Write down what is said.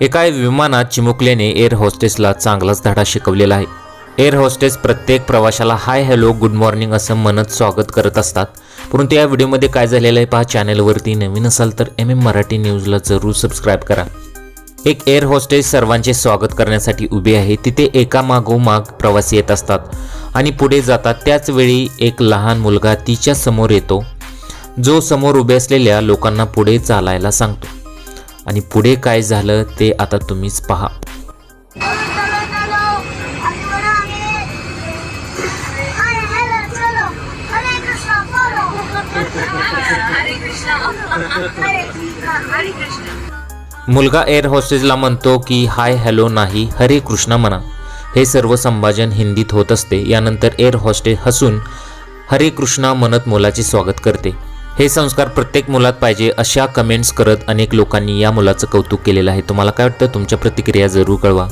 एका विमानात चिमुकल्याने एअर होस्टेसला चांगलाच धडा शिकवलेला आहे. एअर होस्टेस प्रत्येक प्रवाशाला हाय हॅलो गुड मॉर्निंग असं म्हणत स्वागत करत असतात. परंतु या व्हिडिओमध्ये काय झालेलं आहे पहा चॅनलवरती नवीन असाल तर एम एम मराठी न्यूजला जरूर सबस्क्राईब करा. एक एअर होस्टेस सर्वांचे स्वागत करण्यासाठी उभी आहे. तिथे एका मागोमाग प्रवासी येत असतात आणि पुढे जातात. त्याच वेळी एक लहान मुलगा तिच्या समोर येतो. जो समोर उभे असलेल्या लोकांना पुढे चालायला सांगतो. आणि पुढे काय झालं ते आता तुम्हीच पहा. मुलगा एअर होस्टेसला म्हणतो की हाय हॅलो नाही हरे कृष्णा म्हणा. हे सर्व संभाषण हिंदीत होत असते. यानंतर एअर होस्टेस हसून हरे कृष्णा म्हणत मुलाचे स्वागत करते. हे संस्कार प्रत्येक मुलात पाहिजे अशा कमेंट्स करत अनेक लोकांनी या मुलाचं कौतुक केलेलं आहे. तुम्हाला काय वाटतं? तुमच्या प्रतिक्रिया जरूर कळवा.